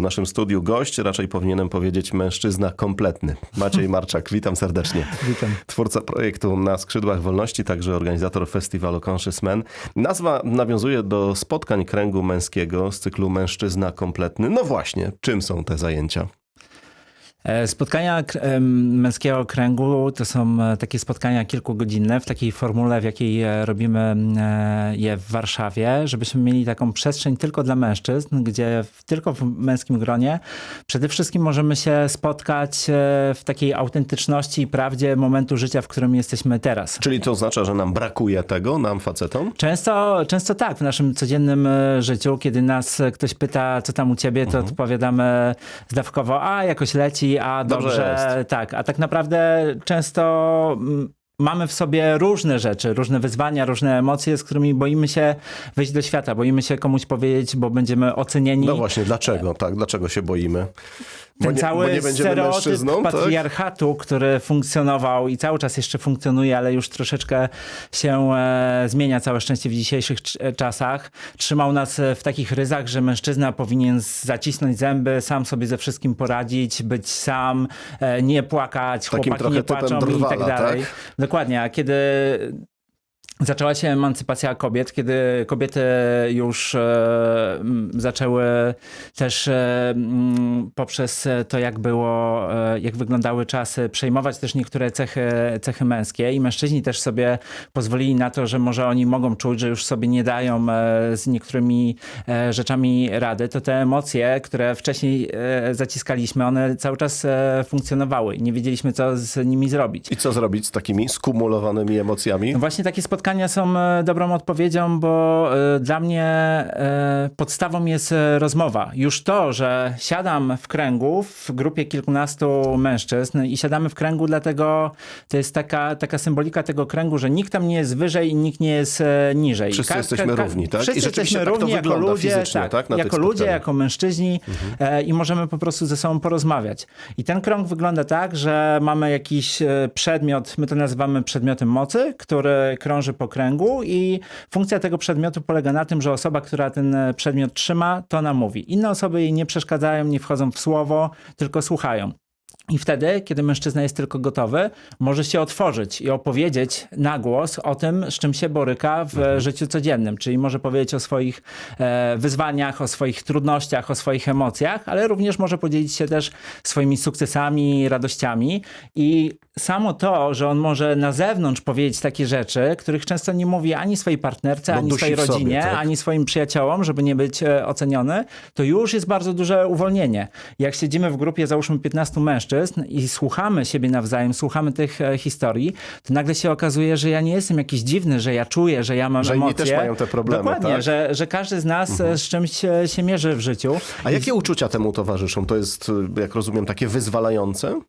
W naszym studiu gość, raczej powinienem powiedzieć mężczyzna kompletny. Maciej Marczak, witam serdecznie. Witam. Twórca projektu Na skrzydłach wolności, także organizator festiwalu Conscious Men. Nazwa nawiązuje do spotkań kręgu męskiego z cyklu Mężczyzna kompletny. No właśnie, czym są te zajęcia? E, Spotkania męskiego kręgu to są e, takie spotkania kilkugodzinne w takiej formule, w jakiej e, robimy je w Warszawie, żebyśmy mieli taką przestrzeń tylko dla mężczyzn, gdzie tylko w męskim gronie przede wszystkim możemy się spotkać w takiej autentyczności i prawdzie momentu życia, w którym jesteśmy teraz. Czyli to oznacza, że nam brakuje tego, nam facetom? Często, często tak, w naszym codziennym życiu, kiedy nas ktoś pyta, co tam u ciebie, to odpowiadamy zdawkowo, a jakoś leci, a Dobrze dobrze, tak. A tak naprawdę często mm, mamy w sobie różne rzeczy, różne wyzwania, różne emocje, z którymi boimy się wyjść do świata, boimy się komuś powiedzieć, bo będziemy ocenieni. No właśnie, dlaczego? Tak, dlaczego się boimy? Bo Ten nie, cały nie stereotyp tak? patriarchatu, który funkcjonował i cały czas jeszcze funkcjonuje, ale już troszeczkę się e, zmienia całe szczęście w dzisiejszych e, czasach, trzymał nas e, w takich ryzach, że mężczyzna powinien zacisnąć zęby, sam sobie ze wszystkim poradzić, być sam, e, nie płakać, Takim chłopaki nie płaczą i tak drwala, dalej. tak? Dokładnie, a kiedy Zaczęła się emancypacja kobiet, kiedy kobiety już e, zaczęły też e, poprzez to, jak było, e, jak wyglądały czasy, przejmować też niektóre cechy, cechy męskie i mężczyźni też sobie pozwolili na to, że może oni mogą czuć, że już sobie nie dają e, z niektórymi e, rzeczami rady, to te emocje, które wcześniej e, zaciskaliśmy, one cały czas funkcjonowały i nie wiedzieliśmy, co z nimi zrobić. I co zrobić z takimi skumulowanymi emocjami? No właśnie takie spotkania są e, dobrą odpowiedzią, bo e, dla mnie e, podstawą jest rozmowa. Już to, że siadam w kręgu w grupie kilkunastu mężczyzn i siadamy w kręgu, dlatego to jest taka, taka symbolika tego kręgu, że nikt tam nie jest wyżej i nikt nie jest niżej. Wszyscy jesteśmy równi, tak? I Wszyscy rzeczywiście jesteśmy tak równi jako ludzie, tak? Tych jako ludzie, jako mężczyźni e, i możemy po prostu ze sobą porozmawiać. I ten krąg wygląda tak, że mamy jakiś przedmiot, my to nazywamy przedmiotem mocy, który krąży po kręgu i funkcja tego przedmiotu polega na tym, że osoba, która ten przedmiot trzyma, to nam mówi. Inne osoby jej nie przeszkadzają, nie wchodzą w słowo, tylko słuchają. I wtedy, kiedy mężczyzna jest tylko gotowy, może się otworzyć i opowiedzieć na głos o tym, z czym się boryka w Mhm. życiu codziennym. Czyli może powiedzieć o swoich e, wyzwaniach, o swoich trudnościach, o swoich emocjach, ale również może podzielić się też swoimi sukcesami, radościami. I samo to, że on może na zewnątrz powiedzieć takie rzeczy, których często nie mówi ani swojej partnerce, Bo ani dusi swojej w sobie, rodzinie, tak? ani swoim przyjaciołom, żeby nie być e, oceniony, to już jest bardzo duże uwolnienie. Jak siedzimy w grupie, załóżmy 15 mężczyzn i słuchamy siebie nawzajem, słuchamy tych e, historii, to nagle się okazuje, że ja nie jestem jakiś dziwny, że ja czuję, że ja mam Że emocje. też mają te problemy, Dokładnie, tak? że, że każdy z nas e, z czymś się, się mierzy w życiu. A jakie uczucia temu towarzyszą? To jest, jak rozumiem, takie wyzwalające?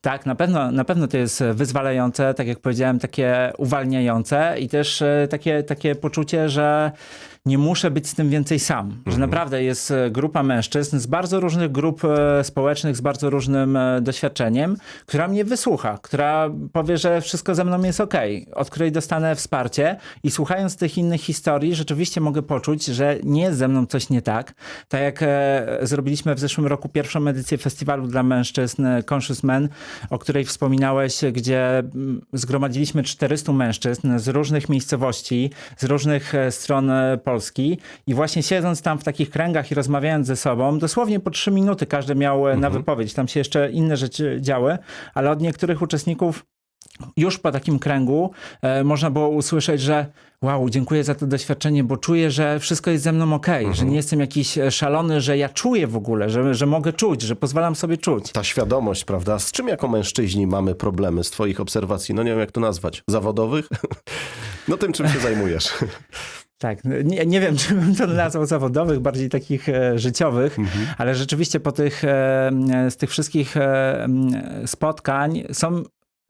Tak, na pewno, na pewno to jest wyzwalające, tak jak powiedziałem, takie uwalniające i też e, takie, takie poczucie, że nie muszę być z tym więcej sam. Że naprawdę jest e, grupa mężczyzn z bardzo różnych grup e, społecznych, z bardzo różnym e, doświadczeniem, która mnie wysłucha, która powie, że wszystko ze mną jest ok, od której dostanę wsparcie i słuchając tych innych historii, rzeczywiście mogę poczuć, że nie jest ze mną coś nie tak. Tak jak zrobiliśmy w zeszłym roku pierwszą edycję festiwalu dla mężczyzn Conscious Men, o której wspominałeś, gdzie mm, zgromadziliśmy 400 mężczyzn z różnych miejscowości, z różnych stron e, Polski i właśnie siedząc tam w takich kręgach i rozmawiając ze sobą, dosłownie po trzy minuty każdy miał e, na wypowiedź. Tam się jeszcze inne rzeczy działy, ale od niektórych uczestników już po takim kręgu e, można było usłyszeć, że wow, dziękuję za to doświadczenie, bo czuję, że wszystko jest ze mną ok, że nie jestem jakiś e, szalony, że ja czuję w ogóle, że, że mogę czuć, że pozwalam sobie czuć. Ta świadomość, prawda? Z czym jako mężczyźni mamy problemy z twoich obserwacji? No nie wiem, jak to nazwać. Zawodowych? No tym, czym się zajmujesz. Tak, nie, nie wiem, czy bym to nazwał zawodowych, bardziej takich e, życiowych, ale rzeczywiście po tych, e, z tych wszystkich e, spotkań są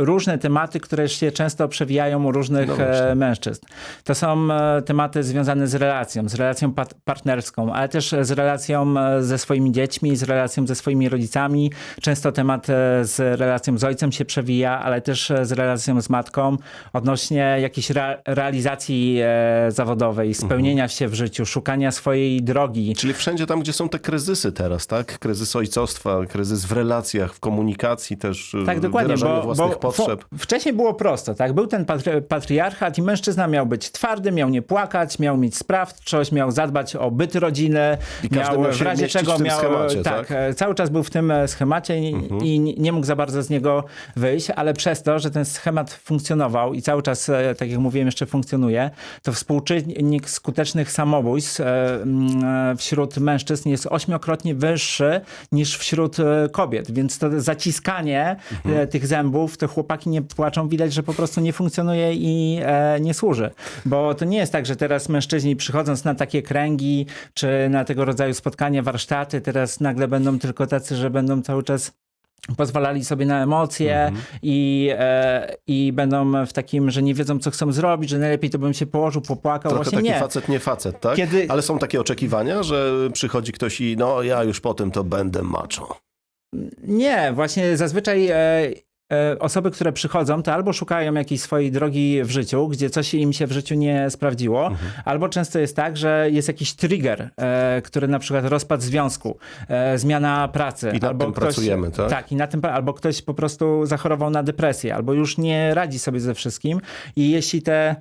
różne tematy, które się często przewijają u różnych No e, mężczyzn. To są e, tematy związane z relacją, z relacją partnerską, ale też z relacją e, ze swoimi dziećmi, z relacją ze swoimi rodzicami. Często temat z relacją z ojcem się przewija, ale też z relacją z matką odnośnie jakiejś rea- realizacji zawodowej, spełnienia się w życiu, szukania swojej drogi. Czyli wszędzie tam, gdzie są te kryzysy teraz, tak? Kryzys ojcostwa, kryzys w relacjach, w komunikacji też, Tak, dokładnie, bo, bo potrzeb. wcześniej było prosto, tak? Był ten patri- patriarchat i mężczyzna miał być twardy, miał nie płakać, miał mieć sprawczość, miał zadbać o byt rodziny, I miał miał w razie czego w miał schemacie, tak, tak? Mhm. e, cały czas był w tym e, schemacie i, i nie mógł za bardzo z niego wyjść, ale przez to, że ten schemat funkcjonował i cały czas, e, tak jak mówiłem, jeszcze funkcjonuje, to współczynnik skutecznych samobójstw wśród mężczyzn jest ośmiokrotnie wyższy niż wśród kobiet, więc to zaciskanie e, tych zębów, te chłopaki nie płaczą, widać, że po prostu nie funkcjonuje i e, nie służy. Bo to nie jest tak, że teraz mężczyźni przychodząc na takie kręgi, czy na tego rodzaju spotkania, warsztaty, teraz nagle będą tylko tacy, że będą cały czas pozwalali sobie na emocje i, e, i będą w takim, że nie wiedzą, co chcą zrobić, że najlepiej to bym się położył, popłakał. Trochę Właśnie taki nie. facet, nie facet, tak? Kiedy- Ale są takie oczekiwania, że przychodzi ktoś i no ja już po tym to będę macho. Nie, właśnie zazwyczaj e, osoby, które przychodzą, to albo szukają jakiejś swojej drogi w życiu, gdzie coś im się w życiu nie sprawdziło, albo często jest tak, że jest jakiś trigger, e, który na przykład rozpad związku, e, zmiana pracy. I albo tym ktoś, pracujemy, tak? Tak, i na tym, albo ktoś po prostu zachorował na depresję, albo już nie radzi sobie ze wszystkim i jeśli te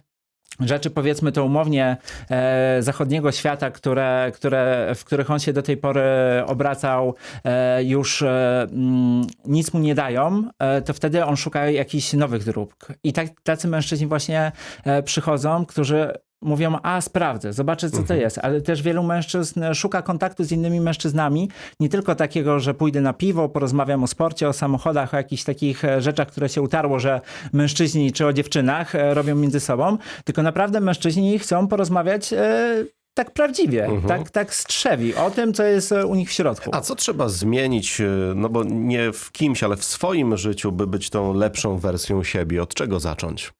rzeczy, powiedzmy to umownie, e, zachodniego świata, które, które, w których on się do tej pory obracał, e, już e, mm, nic mu nie dają, e, to wtedy on szuka jakichś nowych dróg. I tak, tacy mężczyźni właśnie e, przychodzą, którzy mówią, a sprawdzę, zobaczę co to jest, ale też wielu mężczyzn szuka kontaktu z innymi mężczyznami, nie tylko takiego, że pójdę na piwo, porozmawiam o sporcie, o samochodach, o jakichś takich e, rzeczach, które się utarło, że mężczyźni czy o dziewczynach e, robią między sobą, tylko naprawdę mężczyźni chcą porozmawiać e, tak prawdziwie, tak, tak strzewi, o tym, co jest e, u nich w środku. A co trzeba zmienić, e, no bo nie w kimś, ale w swoim życiu, by być tą lepszą wersją siebie? Od czego zacząć?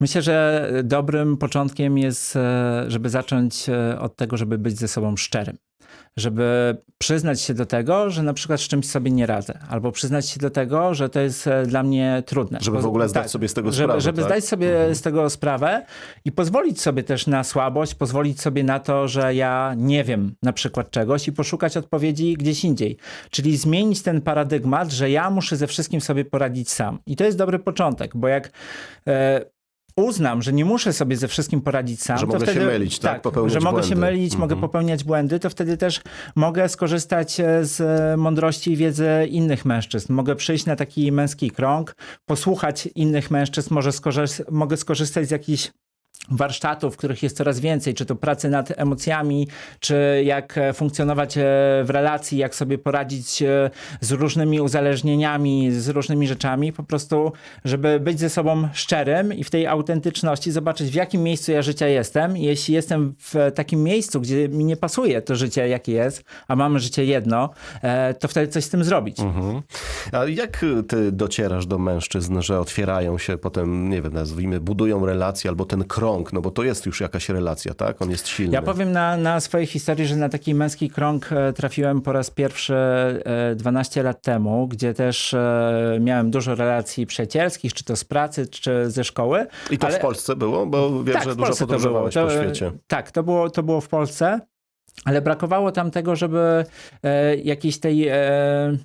Myślę, że dobrym początkiem jest, e, żeby zacząć e, od tego, żeby być ze sobą szczerym. Żeby przyznać się do tego, że na przykład z czymś sobie nie radzę, albo przyznać się do tego, że to jest e, dla mnie trudne. Żeby w ogóle zdać sobie z tego żeby, sprawę, Żeby tak? zdać sobie z tego sprawę i pozwolić sobie też na słabość, pozwolić sobie na to, że ja nie wiem na przykład czegoś i poszukać odpowiedzi gdzieś indziej. Czyli zmienić ten paradygmat, że ja muszę ze wszystkim sobie poradzić sam. I to jest dobry początek, bo jak e, uznam, że nie muszę sobie ze wszystkim poradzić sam, Że to mogę się wtedy, mylić, tak? Popełniać że mogę się błędy. mylić, mogę Mhm. popełniać błędy, to wtedy też mogę skorzystać e, z e, mądrości i wiedzy innych mężczyzn. Mogę przyjść na taki męski krąg, posłuchać innych mężczyzn, może skorzys- mogę skorzystać z jakichś warsztatów, których jest coraz więcej, czy to pracy nad emocjami, czy jak funkcjonować e, w relacji, jak sobie poradzić e, z różnymi uzależnieniami, z różnymi rzeczami, po prostu, żeby być ze sobą szczerym i w tej autentyczności zobaczyć, w jakim miejscu ja życia jestem. Jeśli jestem w takim miejscu, gdzie mi nie pasuje to życie, jakie jest, a mamy życie jedno, e, to wtedy coś z tym zrobić. Mhm. A jak ty docierasz do mężczyzn, że otwierają się potem, nie wiem, nazwijmy, budują relacje albo ten krąg, no bo to jest już jakaś relacja, tak? On jest silny. Ja powiem na, na swojej historii, że na taki męski krąg e, trafiłem po raz pierwszy e, 12 lat temu, gdzie też e, miałem dużo relacji przyjacielskich, czy to z pracy, czy ze szkoły. I to ale- w Polsce było? Bo wiem, tak, że dużo Polsce to było. podróżowałeś To, po e, świecie. Tak, to było, to było w Polsce, ale brakowało tam tego, żeby e, jakiejś tej... E,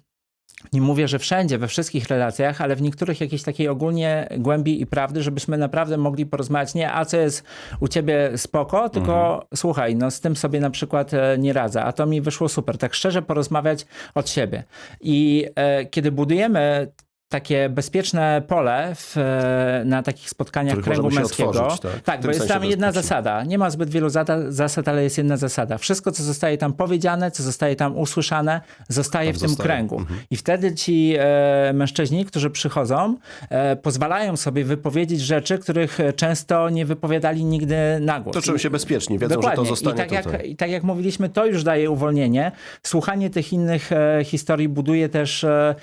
nie mówię, że wszędzie, we wszystkich relacjach, ale w niektórych jakiejś takiej ogólnie głębi i prawdy, żebyśmy naprawdę mogli porozmawiać nie, a co jest u ciebie spoko, tylko Mhm. słuchaj, no z tym sobie na przykład e, nie radzę, a to mi wyszło super. Tak szczerze porozmawiać od siebie. I e, kiedy budujemy takie bezpieczne pole w, e, na takich spotkaniach Których kręgu męskiego. otworzyć, tak? Tak bo jest tam jedna zasada. Nie ma zbyt wielu zada, zasad, ale jest jedna zasada. Wszystko, co zostaje tam powiedziane, co zostaje tam usłyszane, zostaje Tam w tym zostaje. kręgu. Mhm. I wtedy ci e, mężczyźni, którzy przychodzą, e, pozwalają sobie wypowiedzieć rzeczy, których e, często nie wypowiadali nigdy na głos. To czują się bezpiecznie, wiedzą, Dokładnie. że to zostanie I tak, tutaj. jak, I tak jak mówiliśmy, to już daje uwolnienie. Słuchanie tych innych e, historii buduje też e,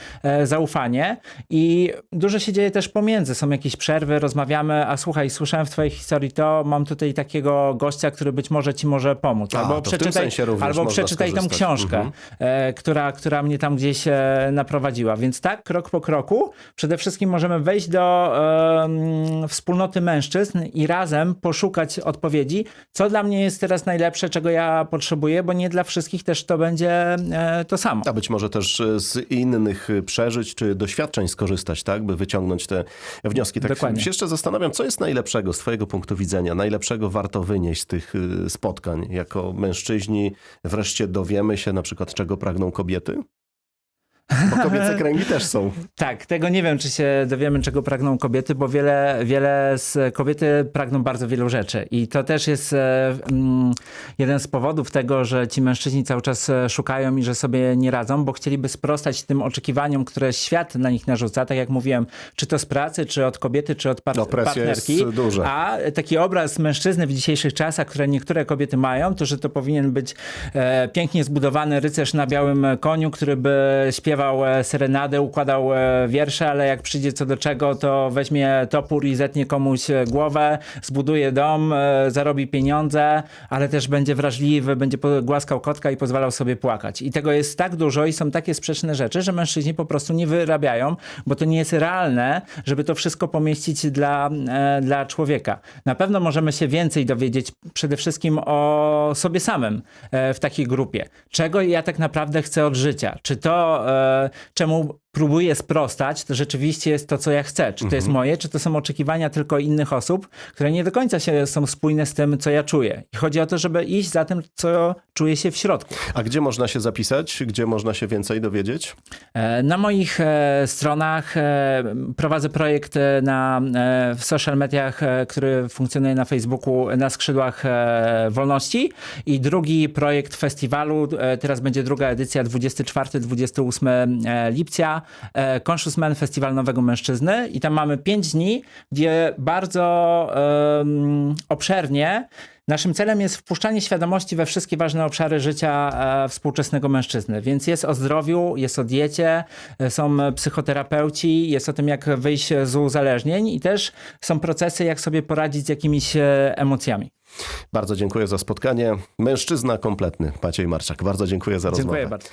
zaufanie i dużo się dzieje też pomiędzy. Są jakieś przerwy, rozmawiamy, a słuchaj, słyszałem w twojej historii to, mam tutaj takiego gościa, który być może ci może pomóc. A, Albo przeczytaj, albo przeczytaj tą książkę, Mhm. e, która, która mnie tam gdzieś e, naprowadziła. Więc tak, krok po kroku, przede wszystkim możemy wejść do em, wspólnoty mężczyzn i razem poszukać odpowiedzi, co dla mnie jest teraz najlepsze, czego ja potrzebuję, bo nie dla wszystkich też to będzie e, to samo. A być może też e, z innych e, przeżyć czy doświadczeń skorzystać, tak, by wyciągnąć te wnioski. Tak Dokładnie. się jeszcze zastanawiam, co jest najlepszego z twojego punktu widzenia, najlepszego warto wynieść z tych e, spotkań. Jako mężczyźni wreszcie dowiemy się na przykład, czego pragną kobiety? Bo kobiece kręgi też są. Tak, tego nie wiem, czy się dowiemy, czego pragną kobiety, bo wiele, wiele z kobiety pragną bardzo wielu rzeczy. I to też jest e, mm, jeden z powodów tego, że ci mężczyźni cały czas e, szukają i że sobie nie radzą, bo chcieliby sprostać tym oczekiwaniom, które świat na nich narzuca. Tak jak mówiłem, czy to z pracy, czy od kobiety, czy od par- No, presja jest partnerki. duża. A taki obraz mężczyzny w dzisiejszych czasach, które niektóre kobiety mają, to że to powinien być e, pięknie zbudowany rycerz na białym koniu, który by śpiewał e, serenadę, układał e, wiersze, ale jak przyjdzie co do czego, to weźmie topór i zetnie komuś e, głowę, zbuduje dom, zarobi pieniądze, ale też będzie wrażliwy, będzie głaskał kotka i pozwalał sobie płakać. I tego jest tak dużo i są takie sprzeczne rzeczy, że mężczyźni po prostu nie wyrabiają, bo to nie jest realne, żeby to wszystko pomieścić dla, dla człowieka. Na pewno możemy się więcej dowiedzieć przede wszystkim o sobie samym w takiej grupie. Czego ja tak naprawdę chcę od życia? Czy to, czemu próbuję sprostać, to rzeczywiście jest to, co ja chcę? Czy to jest moje, czy to są oczekiwania tylko innych osób, które nie do końca się są spójne z tym, co ja czuję? I chodzi o to, żeby iść za tym, co czuję się w środku. A gdzie można się zapisać? Gdzie można się więcej dowiedzieć? E, Na moich e, stronach e, prowadzę projekt na, w social mediach, który funkcjonuje na Facebooku na skrzydłach wolności i drugi projekt festiwalu, teraz będzie druga edycja 24-28 e, lipca, Conscious Man Festiwal Nowego Mężczyzny i tam mamy pięć dni, gdzie bardzo obszernie Naszym celem jest wpuszczanie świadomości we wszystkie ważne obszary życia e, współczesnego mężczyzny. Więc jest o zdrowiu, jest o diecie, e, są psychoterapeuci, jest o tym, jak wyjść z uzależnień i też są procesy, jak sobie poradzić z jakimiś e, emocjami. Bardzo dziękuję za spotkanie. Mężczyzna kompletny, Maciej Marczak. Bardzo dziękuję za rozmowę. Dziękuję bardzo.